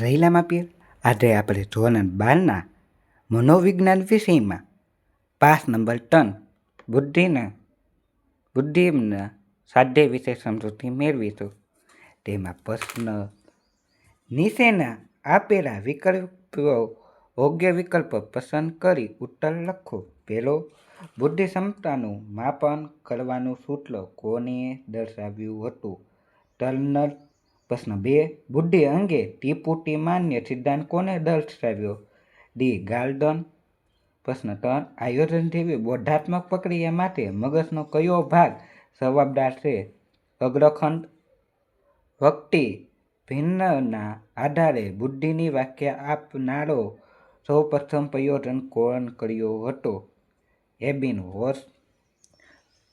રહીલામાં પીર આજે આપણે ધોરણ બારના મનોવિજ્ઞાન વિષયમાં પાસ નંબર ત્રણ, બુદ્ધિના બુદ્ધિના સ્વાધ્યાય વિશે સમજૂતી મેળવીશું. તેમાં પ્રશ્ન, નીચેના આપેલા વિકલ્પો, યોગ્ય વિકલ્પ પસંદ કરી ઉત્તર લખો. પહેલો બુદ્ધિ ક્ષમતાનું માપન કરવાનું સૂત્ર કોને દર્શાવ્યું હતું? ટર્નર પ્રશ્ન બે, બુદ્ધિ અંગે ટીપુટી માન્ય સિદ્ધાંત કોને દર્શાવ્યો? D, garden. પ્રશ્ન ત્રણ, આયોજન જેવી બોધાત્મક પ્રક્રિયા માટે મગજનો કયો ભાગ જવાબદાર છે? અગ્રખંડ. વક્તિ ભિન્નના આધારે બુદ્ધિની વ્યાખ્યા આપનારો સૌપ્રથમ પ્રયોજન કોણ કર્યો હતો? એબિન હોર્સ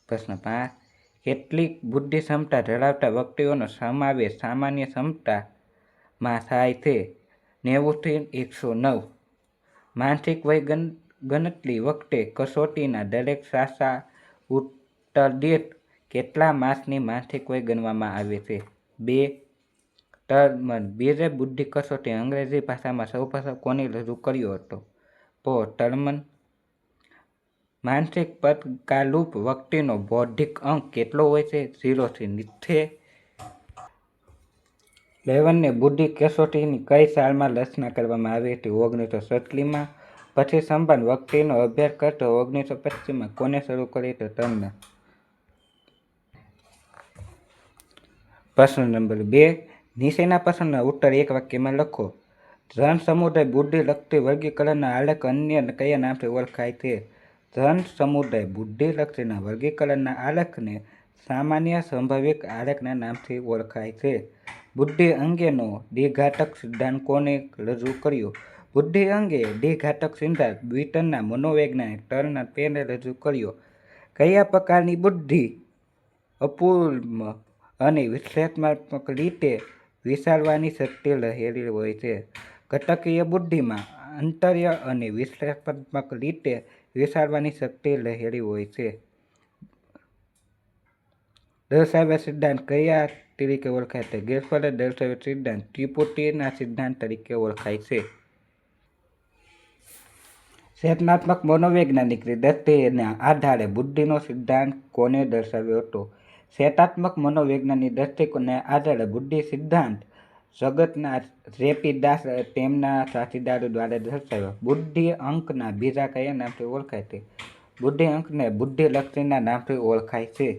પ્રશ્ન પાંચ કેટલીક બુદ્ધિ ક્ષમતા ધરાવતા વ્યક્તિઓનો સમાવેશ સામાન્ય ક્ષમતામાં થાય છે. નેવુંથી એકસો નવ. માનસિક વય ગણ ગણતરી વખતે કસોટીના દરેક સાસા ઉત્તર કેટલા માસની માનસિક વય ગણવામાં આવે છે? બે. ટર્મન બીજે બુદ્ધિ કસોટી અંગ્રેજી ભાષામાં સૌપ્રથમ કોને રજૂ કર્યો હતો? પો. ટર્મન માનસિક પડકારરૂપ વ્યક્તિનો બૌદ્ધિક અંક કેટલો હોય છે? ઝીરોથી નીચે. લેવનને બુદ્ધિ કેસોટીની કઈ સાલમાં રચના કરવામાં આવી હતી? ઓગણીસો સત્રીમાં પછી સંબંધ વ્યક્તિનો અભ્યાસ કરતો ઓગણીસો પચીસમાં કોને શરૂ કરી તો તમને? પ્રશ્ન નંબર બે. નીચેના પ્રશ્નના ઉત્તર એક વાક્યમાં લખો. જન સમુદાય બુદ્ધિ લગતી વર્ગીકરણના આલેખ અન્ય કયા નામથી ઓળખાય છે? ધન સમુદાય બુદ્ધિ લક્ષીના વર્ગીકરણના આલેખને સામાન્ય સંભવિક આલેખના નામથી ઓળખાય છે. બુદ્ધિ અંગેનો દ્વિઘાતક સિદ્ધાંત કોને રજૂ કર્યો? બુદ્ધિ અંગે દ્વિઘાતક સિદ્ધાંત બ્રિટનના મનોવૈજ્ઞાનિક ટર્નર પેને રજૂ કર્યો. કયા પ્રકારની બુદ્ધિ અપૂર્વ અને વિશ્લેષણાત્મક રીતે વિચારવાની શક્તિ રહેલી હોય છે? ઘટકીય બુદ્ધિમાં આંતર્ય અને વિશ્લેષણાત્મક રીતે વિચારવાની શક્તિ રહેલી હોય છે. દર્શાવ્યા સિદ્ધાંત કયા તરીકે ઓળખાય છે? ગેરફળે દર્શાવ્યો સિદ્ધાંત ત્રિપુટીના સિદ્ધાંત તરીકે ઓળખાય છે. ચેતનાત્મક મનોવૈજ્ઞાનિક દ્રષ્ટિના આધારે બુદ્ધિનો સિદ્ધાંત કોને દર્શાવ્યો હતો? ચેતાત્મક મનોવૈજ્ઞાનિક દ્રષ્ટિકોણને આધારે બુદ્ધિ સિદ્ધાંત જગતના રેપીદાસ તેમના સાથીદારો દ્વારા દર્શાવ્યો. બુદ્ધિ અંકના બીજા કયા નામથી ઓળખાય છે? બુદ્ધિ અંકને બુદ્ધિ લક્ષીના નામથી ઓળખાય છે.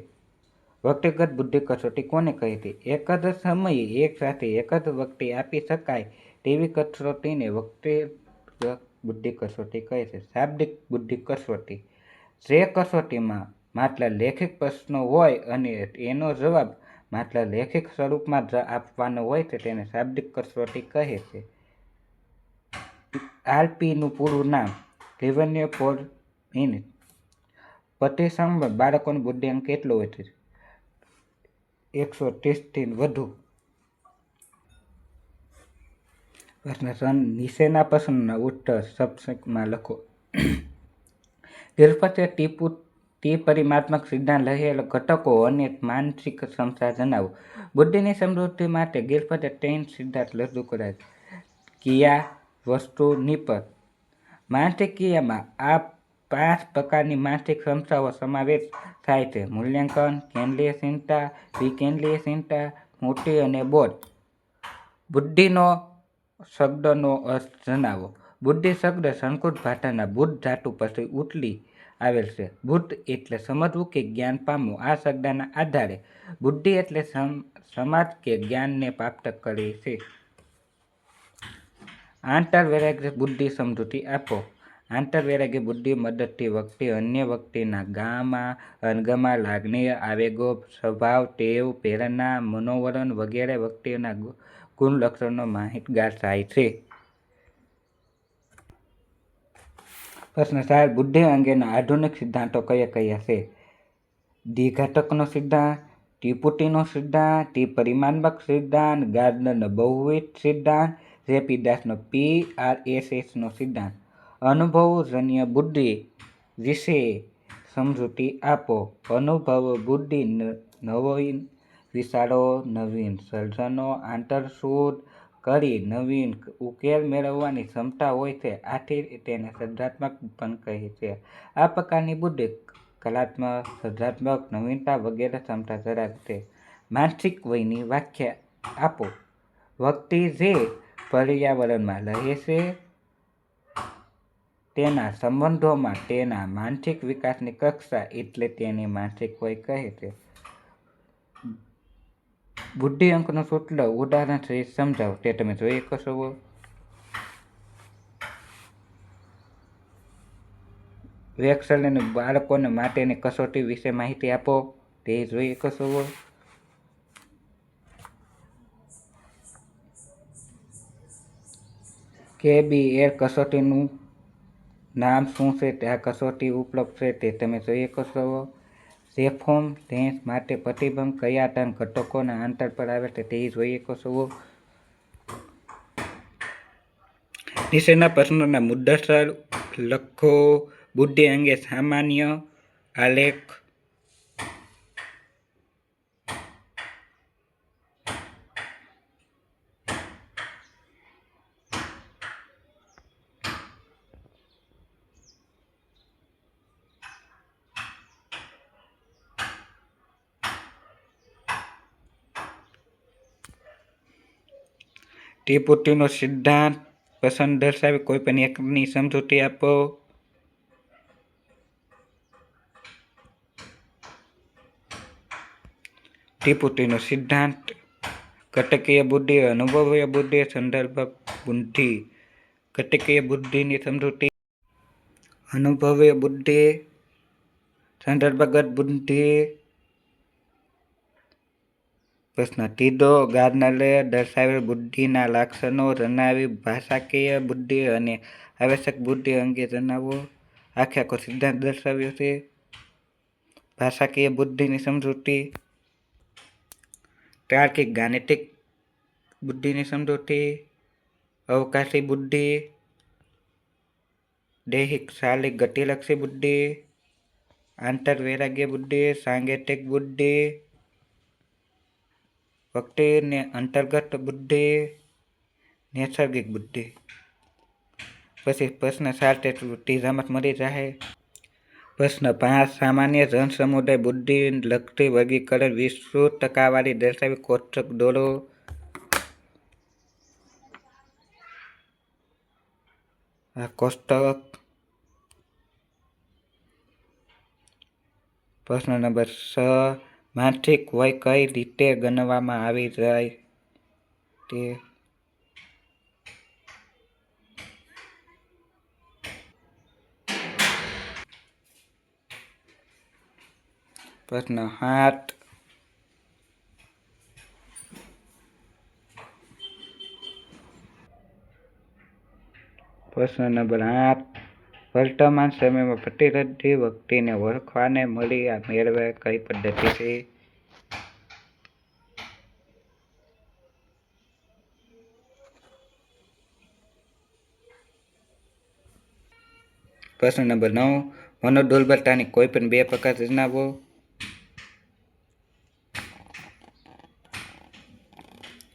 વ્યક્તિગત બુદ્ધિ કસોટી કોને કહી હતી એક જ સમયે એક સાથે એક જ વ્યક્તિ આપી શકાય તેવી કસોટીને વ્યક્તિગત બુદ્ધિ કસોટી કહે છે. શાબ્દિક બુદ્ધિ કસોટી. જે કસોટીમાં માત્ર લેખિત પ્રશ્નો હોય અને એનો જવાબ માત્ર લેખિત સ્વરૂપમાં જ આપવાનો હોય છે તેને શાબ્દિક કસોટી કહે છે. આરપીનું પૂરું નામ રેવન્યુ ફોર ઇન પ્રતિસંબ બાળકોનો બુદ્ધિઆંક કેટલો હોય છે? એકસો ત્રીસથી વધુ. પ્રશ્ન સન નીચેના પ્રશ્નના ઉત્તર સબસેટમાં લખો. ગિરફતે ટીપુ ટી પરિમાત્મક સિદ્ધાંત રહેલા ઘટકો અને માનસિક ક્ષમતા જણાવો બુદ્ધિની સમૃદ્ધિ માટે ગિરફતે ત્રણ સિદ્ધાંત રજૂ કરાય ક્રિયા વસ્તુ નિપત માનસિક ક્રિયામાં આ પાંચ પ્રકારની માનસિક ક્ષમતાઓ સમાવેશ થાય છે. મૂલ્યાંકન, કેન્દ્રીય ચિંતા, વિકેન્દ્રીય ચિંતા, મોટી અને બોધ. બુદ્ધિનો શબ્દનો અર્થ જણાવો. બુદ્ધિ શબ્દ સંસ્કૃત ભાષાના બુદ્ધ ધાતુ પછી ઉતલી આવેલ છે. બુદ્ધ એટલે સમજવું કે જ્ઞાન પામવું. આ શબ્દના આધારે બુદ્ધિ એટલે સમાજ કે જ્ઞાનને પ્રાપ્ત કરે છે. આંતરવૈરાગ્ય બુદ્ધિ સમજૂતી આપો. આંતરવૈરાગ્ય બુદ્ધિ મદદથી વ્યક્તિ અન્ય વ્યક્તિના ગામાં અણગમા લાગણીય આવેગો, સ્વભાવ, ટેવ, પ્રેરણા મનોવરણ વગેરે વ્યક્તિઓના ગુણ માહિતગાર થાય છે. પ્રશ્ન ચાર બુદ્ધિ અંગેના આધુનિક સિદ્ધાંતો કયા કયા છે? દ્વિઘાતકનો સિદ્ધાંત ત્રિપુટીનો સિદ્ધાંત ત્રિપરિમાણમક સિદ્ધાંત ગાર્ડનરનો બહુવિધ સિદ્ધાંત રેપીદાસનો પી આર એસ એસનો સિદ્ધાંત. અનુભવજન્ય બુદ્ધિ વિશે સમજૂતી આપો. અનુભવ બુદ્ધિ નવીન વિચારો નવીન સર્જનો આંતરશોધ કરી નવીન ઉકેલ મેળવવાની ક્ષમતા હોય છે, આથી તેને સર્જનાત્મક પણ કહે છે. આ પ્રકારની બુદ્ધિ કલાત્મક, સર્જનાત્મક, નવીનતા વગેરે ક્ષમતા ધરાવે છે માનસિક વયની વ્યાખ્યા આપો. વ્યક્તિ જે પર્યાવરણમાં રહે છે, તેના સંબંધોમાં તેના માનસિક વિકાસની કક્ષા એટલે તેની માનસિક વય કહે છે. બુદ્ધિ અંકનો સૂત્ર ઉદાહરણ સહિત સમજાવો. તે તમે જોઈ શકો વેક્સલ અને બાળકોને માટેની કસોટી વિશે માહિતી આપો. તે જોઈ શકો કે બી એર કસોટીનું નામ શું છે? તે આ કસોટી ઉપલબ્ધ છે, તે તમે જોઈ શકો સેફોમ સેન્સ માટે પ્રતિબંધ કયા ત્રણ ઘટકોના અંતર પર આવે છે તે જોઈએ છો નીચેના પ્રશ્નોના મુદ્દાસર લખો. બુદ્ધિ અંગે સામાન્ય આલેખ ત્રિપુટીનો સિદ્ધાંત પસંદ દર્શાવી, કોઈ પણ એકની સમજૂતી આપો. ત્રિપુટીનો સિદ્ધાંત ઘટકીય બુદ્ધિ, અનુભવીય બુદ્ધિ, સંદર્ભ બુદ્ધિ. ઘટકીય બુદ્ધિની સમજૂતી, અનુભવીય બુદ્ધિ, સંદર્ભગત બુદ્ધિ. પ્રશ્ન. તીધો ગાર્નલે દર્શાવેલ બુદ્ધિના લક્ષણો જણાવી ભાષાકીય બુદ્ધિ અને આવશ્યક બુદ્ધિ અંગે જણાવો આખે આખો સિદ્ધાંત દર્શાવ્યો છે. ભાષાકીય બુદ્ધિની સમજૂતી. તાર્કિક ગાણિતિક બુદ્ધિની સમજૂતી. અવકાશી બુદ્ધિ. દૈહિક શારીરિક ગતિલક્ષી બુદ્ધિ. આંતરવૈરાગ્ય બુદ્ધિ. સાંગેતિક બુદ્ધિ. વ્યક્તિને અંતર્ગત બુદ્ધિ, નૈસર્ગિક બુદ્ધિ. પછી પ્રશ્ન સાત તેટલું ત્રીજામાં મળી જાય પ્રશ્ન પાંચ, સામાન્ય જન સમુદાય બુદ્ધિ લગતી વર્ગીકરણ વિસ્તૃત ટકાવારી દર્શાવી કોષ્ટક દોરો. આ કોષ્ટક પ્રશ્ન નંબર છ માનસિક વય કઈ રીતે ગણવામાં આવી જાય તે પ્રશ્ન સાત પ્રશ્ન નંબર આઠ. વર્તમાન સમયમાં પ્રતિનિધિ વ્યક્તિને ઓળખવાને મળી આ મેળવે કઈ પદ્ધતિ છે? પ્રશ્ન નંબર નવ મનોદુર્બળતાની કોઈ પણ બે પ્રકાર જણાવો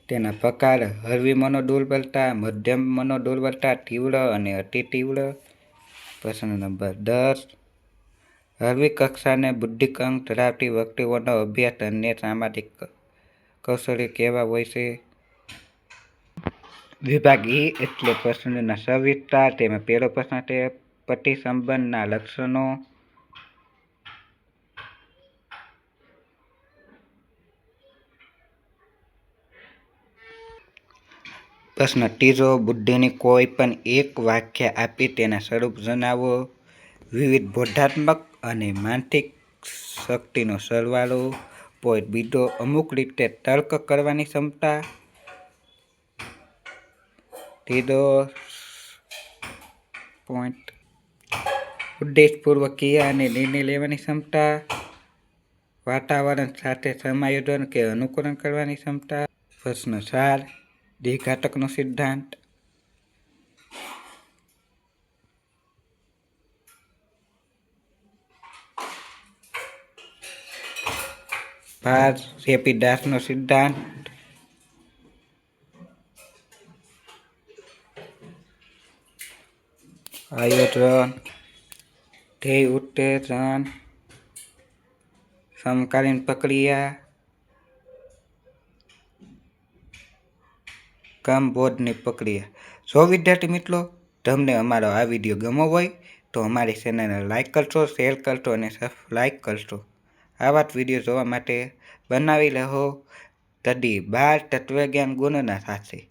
તેના પ્રકાર હળવી મનોદુર્બળતા મધ્યમ મનોદુર્બળતા તીવ્ર અને અતિ તીવ્ર. પ્રશ્ન નંબર દસ. હળવી કક્ષાને બુદ્ધિકંક ધરાવતી વ્યક્તિઓનો અભ્યાસ અન્ય સામાજિક કૌશલ્ય કેવા હોય છે? વિભાગ ઈ એટલે પ્રશ્નના સવિસ્તાર. તેમાં પહેલો પ્રશ્ન છે, પતિ સંબંધના લક્ષણો. પ્રશ્ન ત્રીજો બુદ્ધિની કોઈ પણ એક વાક્ય આપી તેના સ્વરૂપ જણાવો. વિવિધ બોધાત્મક અને માનસિક શક્તિનો સરવાળો. પોઈન્ટ બીજો અમુક રીતે તર્ક કરવાની ક્ષમતા. ત્રીજો પોઈન્ટ ક્રિયા અને નિર્ણય લેવાની ક્ષમતા. વાતાવરણ સાથે સમાયોજન કે અનુકરણ કરવાની ક્ષમતા. પ્રશ્ન ચાર દેહઘાતકનો સિદ્ધાંત ભાર રેપિડાસનો સિદ્ધાંત આયોજન ધ્યેય ઉત્તેજન સમકાલીન પ્રક્રિયા કામ બોર્ડની પ્રક્રિયા જો વિદ્યાર્થી મિત્રો, તમને અમારો આ વીડિયો ગમો હોય, તો અમારી ચેનલને લાઇક કરશો શેર કરશો અને લાઇક કરશો આવા જ વીડિયો જોવા માટે બનાવી રહો. તદી બાર તત્વજ્ઞાન ગુણના સાથે.